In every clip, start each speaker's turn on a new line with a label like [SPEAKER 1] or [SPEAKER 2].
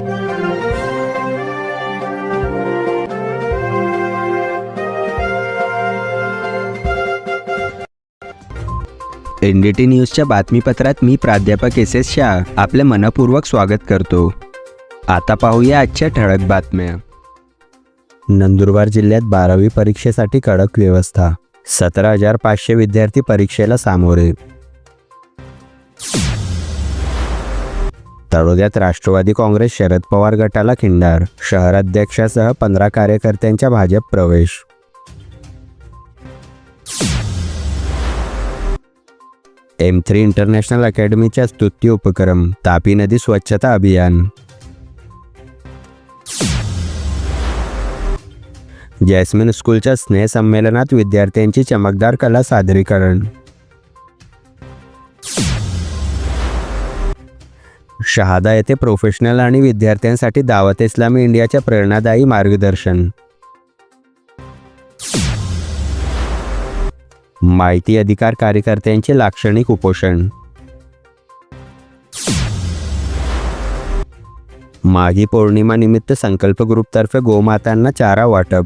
[SPEAKER 1] N D T न्यूजच्या बातमीपत्रात मी प्राध्यापक S S Shah आपले मनपूर्वक स्वागत करतो. आता पाहूया आजच्या ठळक बातम्या. नंदुरबार जिल्ह्यात बारावी परीक्षेसाठी कडक व्यवस्था सतरा हजार पाचशे विद्यार्थी परीक्षेला सामोरे. तळोद्यात राष्ट्रवादी काँग्रेस शरद पवार गटाला खिंडार शहराध्यक्षासह पंधरा कार्यकर्त्यांच्या भाजप प्रवेश. एम थ्री इंटरनॅशनल अकॅडमीच्या स्तुती उपक्रम तापी नदी स्वच्छता अभियान. जॅस्मिन स्कूलच्या स्नेहसंमेलनात विद्यार्थ्यांची चमकदार कला सादरीकरण. शहादा येथे प्रोफेशनल आणि विद्यार्थ्यांसाठी दावत इस्लामी इंडियाच्या प्रेरणादायी मार्गदर्शन. माहिती अधिकार कार्यकर्त्यांचे लाक्षणिक उपोषण. माघी पौर्णिमा निमित्त संकल्प ग्रुपतर्फे गोमातांना चारा वाटप.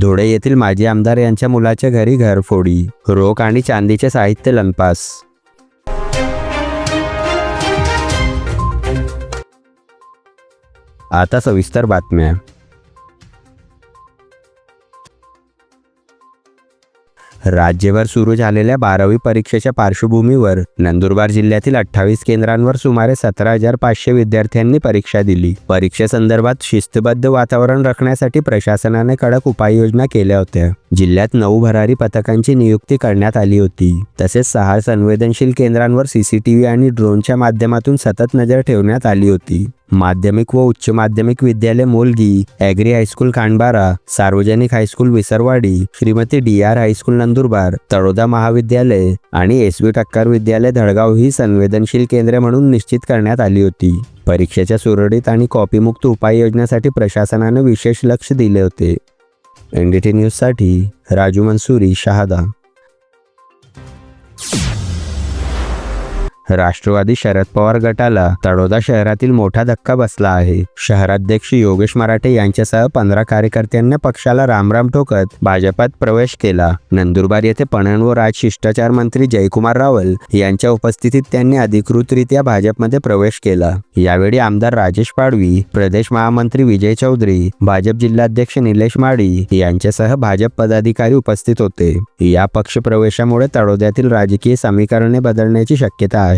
[SPEAKER 1] धुळे येथील माजी आमदार यांच्या मुलाच्या घरी घरफोडी रोख आणि चांदीचे साहित्य लंपास. आता सविस्तर बातम्या. राज्यभर सुरू झालेल्या बारावी परीक्षेच्या पार्श्वभूमीवर नंदुरबार जिल्ह्यातील अठ्ठावीस केंद्रांवर सुमारे सतरा हजार पाचशे विद्यार्थ्यांनी परीक्षा दिली. परीक्षेसंदर्भात शिस्तबद्ध वातावरण राखण्यासाठी प्रशासनाने कडक उपाययोजना केल्या होत्या. जिल्ह्यात नऊ भरारी पथकांची नियुक्ती करण्यात आली होती. तसेच सहा संवेदनशील केंद्रांवर सीसीटीव्ही आणि ड्रोनच्या माध्यमातून सतत नजर ठेवण्यात आली होती. माध्यमिक व उच्च माध्यमिक विद्यालय मोलगी ॲग्री हायस्कूल खांडबारा सार्वजनिक high school Visarwadi Shrimati D R high school Nandurbar Taloda महाविद्यालय आणि एस व्ही टक्कर विद्यालय धडगाव ही संवेदनशील केंद्रे म्हणून निश्चित करण्यात आली होती. परीक्षेच्या सुरळीत आणि कॉपीमुक्त उपाययोजनासाठी प्रशासनाने विशेष लक्ष दिले होते. एन डी टी न्यूजसाठी राजू मंसुरी शहादा. राष्ट्रवादी शरद पवार गटाला तळोदा शहरातील मोठा धक्का बसला आहे. शहराध्यक्ष योगेश मराठे यांच्यासह पंधरा कार्यकर्त्यांनी पक्षाला रामराम ठोकत भाजपात प्रवेश केला. नंदुरबार येथे पणन व राज शिष्टाचार मंत्री जयकुमार रावल यांच्या उपस्थितीत त्यांनी अधिकृतरित्या भाजपमध्ये प्रवेश केला. यावेळी आमदार राजेश पाडवी प्रदेश महामंत्री विजय चौधरी भाजप जिल्हाध्यक्ष निलेश माळी यांच्यासह भाजप पदाधिकारी उपस्थित होते. या पक्ष प्रवेशामुळे तळोद्यातील राजकीय समीकरणे बदलण्याची शक्यता आहे.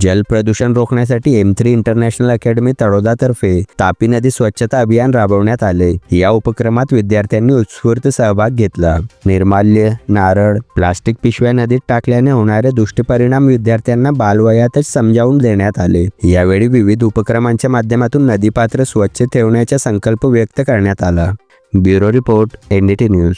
[SPEAKER 1] जल प्रदूषण रोखण्यासाठी एम थ्री इंटरनॅशनल अकॅडमी तळोदातर्फे तापी नदी स्वच्छता अभियान राबवण्यात आले. या उपक्रमात विद्यार्थ्यांनी उत्स्फूर्त सहभाग घेतला. निर्माल्य नारळ प्लास्टिक पिशव्या नदीत टाकल्याने होणारे दुष्परिणाम विद्यार्थ्यांना बालवयातच समजावून देण्यात आले. यावेळी विविध उपक्रमांच्या माध्यमातून नदीपात्र स्वच्छ ठेवण्याचा संकल्प व्यक्त करण्यात आला. Bureau report N D T news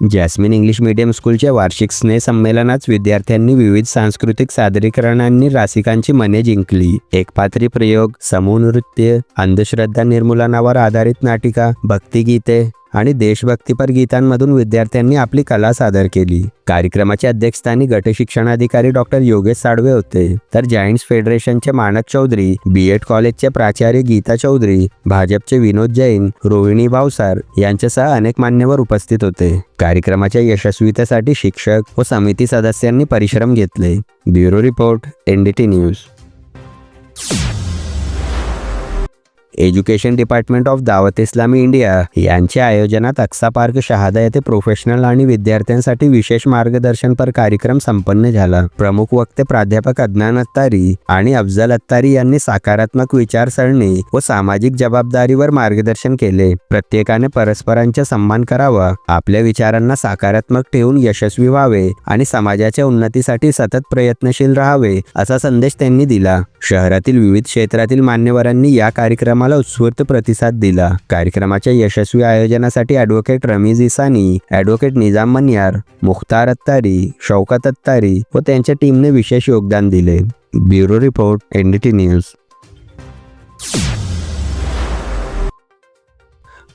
[SPEAKER 1] Jasmine English medium स्कूलच्या वार्षिक स्नेह संमेलनात विद्यार्थ्यांनी विविध सांस्कृतिक सादरीकरणांनी रासिकांची मने जिंकली. एकपात्री प्रयोग समूह नृत्य अंधश्रद्धा निर्मूलनावर आधारित नाटिका भक्तिगीते आणि देशभक्तीपर गीतांमधून विद्यार्थ्यांनी आपली कला सादर केली. कार्यक्रमाच्या अध्यक्षस्थानी गटशिक्षणाधिकारी डॉक्टर योगेश साडवे होते. तर जायंट्स फेडरेशनचे मानक चौधरी बी एड कॉलेजचे प्राचार्य गीता चौधरी भाजपचे विनोद जैन रोहिणी भावसार यांच्यासह अनेक मान्यवर उपस्थित होते. कार्यक्रमाच्या यशस्वीतेसाठी शिक्षक व समिती सदस्यांनी परिश्रम घेतले. Bureau report NDT news. Education department of Dawat Islami India यांच्या आयोजनात अक्सा पार्क शहादा येथे प्रोफेशनल आणि विद्यार्थ्यांसाठी विशेष मार्गदर्शनपर कार्यक्रम संपन्न झाला. प्रमुख वक्ते प्राध्यापक अज्ञान अत्तारी आणि अफजल अत्तारी यांनी सकारात्मक विचारसरणी व सामाजिक जबाबदारीवर मार्गदर्शन केले. प्रत्येकाने परस्परांचा सन्मान करावा आपल्या विचारांना सकारात्मक ठेवून यशस्वी व्हावे आणि समाजाच्या उन्नतीसाठी सतत प्रयत्नशील राहावे असा संदेश त्यांनी दिला. शहरातील विविध क्षेत्रातील मान्यवरांनी या कार्यक्रमाला उत्स्फूर्त प्रतिसाद दिला. कार्यक्रमाच्या यशस्वी आयोजनासाठी ॲडव्होकेट रमीज इसानी ॲडव्होकेट निजाम मन्यार मुख्तार अत्तारी शौकत अत्तारी व त्यांच्या टीमने विशेष योगदान दिले. Bureau report N D T news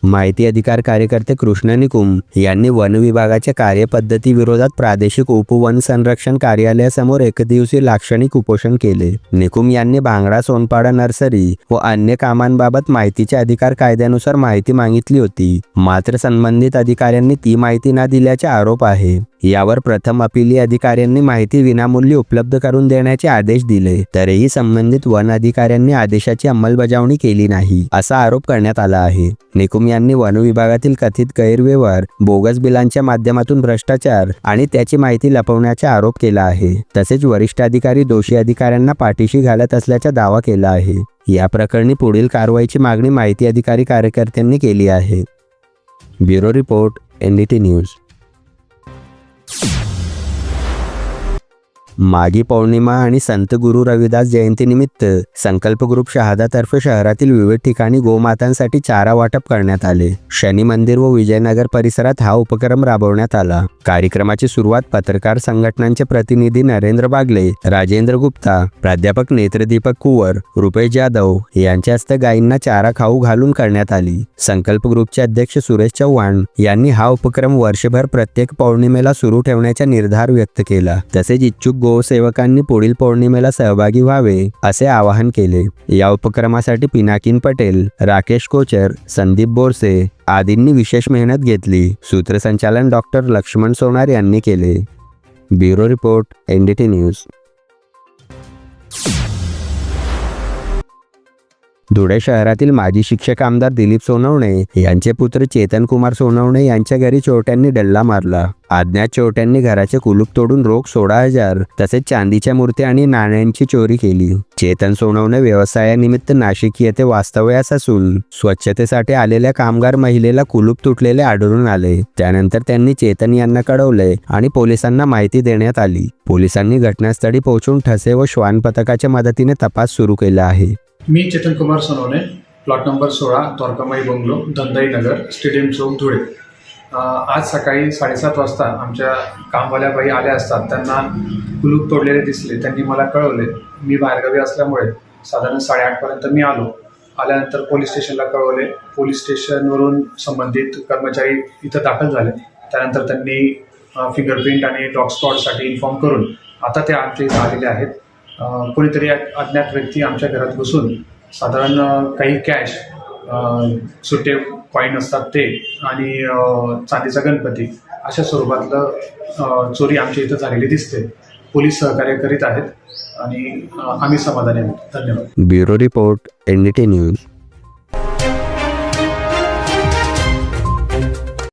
[SPEAKER 1] माहिती अधिकार कार्यकर्ते कृष्ण निकुम यांनी वन विभागाच्या कार्यपद्धती विरोधात प्रादेशिक उपवन संरक्षण कार्यालयासमोर एकदिवसीय लाक्षणिक उपोषण केले. निकुम यांनी भांगडा सोनपाडा नर्सरी व अन्य कामांबाबत माहितीच्या अधिकार कायद्यानुसार माहिती मागितली होती. मात्र संबंधित अधिकाऱ्यांनी ती माहिती न दिल्याचे आरोप आहे. यावर प्रथम अपिली अधिकाऱ्यांनी माहिती विनामूल्य उपलब्ध करून देण्याचे आदेश दिले. तरीही संबंधित वन अधिकाऱ्यांनी आदेशाची अंमलबजावणी केली नाही असा आरोप करण्यात आला आहे. निकुम यांनी वन विभागातील कथित गैरव्यवहार बोगस बिलांच्या माध्यमातून भ्रष्टाचार आणि त्याची माहिती लपवण्याचा आरोप केला आहे. तसेच वरिष्ठ अधिकारी दोषी अधिकाऱ्यांना पाठीशी घालत असल्याचा दावा केला आहे. या प्रकरणी पुढील कारवाईची मागणी माहिती अधिकारी कार्यकर्त्यांनी केली आहे. Bureau report NDT news. Maghi Purnima आणि संत गुरु रविदास जयंतीनिमित्त संकल्प ग्रुप शहादातर्फे शहरातील विविध ठिकाणी गोमातांसाठी चारा वाटप करण्यात आले. शनी मंदिर व विजयनगर परिसरात हा उपक्रम राबवण्यात आला. कार्यक्रमाची सुरुवात पत्रकार संघटनांचे प्रतिनिधी नरेंद्र बागले राजेंद्र गुप्ता प्राध्यापक नेत्रदीपक कुवर रुपेश जाधव यांच्या हस्ते गायींना चारा खाऊ घालून करण्यात आली. संकल्प ग्रुपचे अध्यक्ष सुरेश चव्हाण यांनी हा उपक्रम वर्षभर प्रत्येक पौर्णिमेला सुरू ठेवण्याचा निर्धार व्यक्त केला. तसेच इच्छुक गोसेवकांनी पुढील पौर्णिमेला सहभागी व्हावे असे आवाहन केले. या उपक्रमासाठी पिनाकिन पटेल राकेश कोचर संदीप बोरसे आदींनी विशेष मेहनत घेतली सूत्रसंचालन डॉक्टर लक्ष्मण सोनार यांनी केले. Bureau report NDT news. Dhule शहरातील माजी शिक्षक आमदार दिलीप सोनवणे यांचे पुत्र चेतन कुमार सोनवणे यांच्या घरी चोरट्यांनी डल्ला मारला. अज्ञात चोरट्यांनी घराचे कुलूप तोडून रोख सोळा हजार तसेच चांदीच्या मूर्ती आणि नाण्यांची चोरी केली. चेतन सोनवणे व्यवसायानिमित्त नाशिक येथे वास्तव्यास असून स्वच्छतेसाठी आलेल्या कामगार महिलेला कुलूप तुटलेले आढळून आले. त्यानंतर त्यांनी चेतन यांना कळवले आणि पोलिसांना माहिती देण्यात आली. पोलिसांनी घटनास्थळी पोहोचून ठसे व श्वान पथकाच्या मदतीने तपास सुरू केला आहे.
[SPEAKER 2] मी चेतन कुमार सोनवणे प्लॉट नंबर सोळा द्वारकामाई बंगलो धंदाई नगर स्टेडियम चौक धुळे. आज सकाळी साडेसात वाजता आमच्या कामवाल्या बाई आल्या असतात. त्यांना कुलूप तोडलेले दिसले. त्यांनी मला कळवले. मी बाहेरगावी असल्यामुळे साधारण साडेआठपर्यंत मी आलो. आल्यानंतर पोलीस स्टेशनला कळवले. पोलीस स्टेशनवरून संबंधित कर्मचारी इथं दाखल झाले. त्यानंतर त्यांनी फिंगरप्रिंट आणि डॉग स्पॉटसाठी इन्फॉर्म करून आता ते आमच्या इथं आलेले आहेत. कोणीतरी अज्ञात व्यक्ती आमच्या घरात घुसून साधारण काही कॅश सुटे कॉईन असतात ते आणि चांदीचा गणपती अशा स्वरूपातलं चोरी आमच्या इथं झालेली दिसते. पोलीस सहकार्य करीत आहेत आणि आम्ही समाधानी आहोत. धन्यवाद.
[SPEAKER 1] Bureau report NDT news.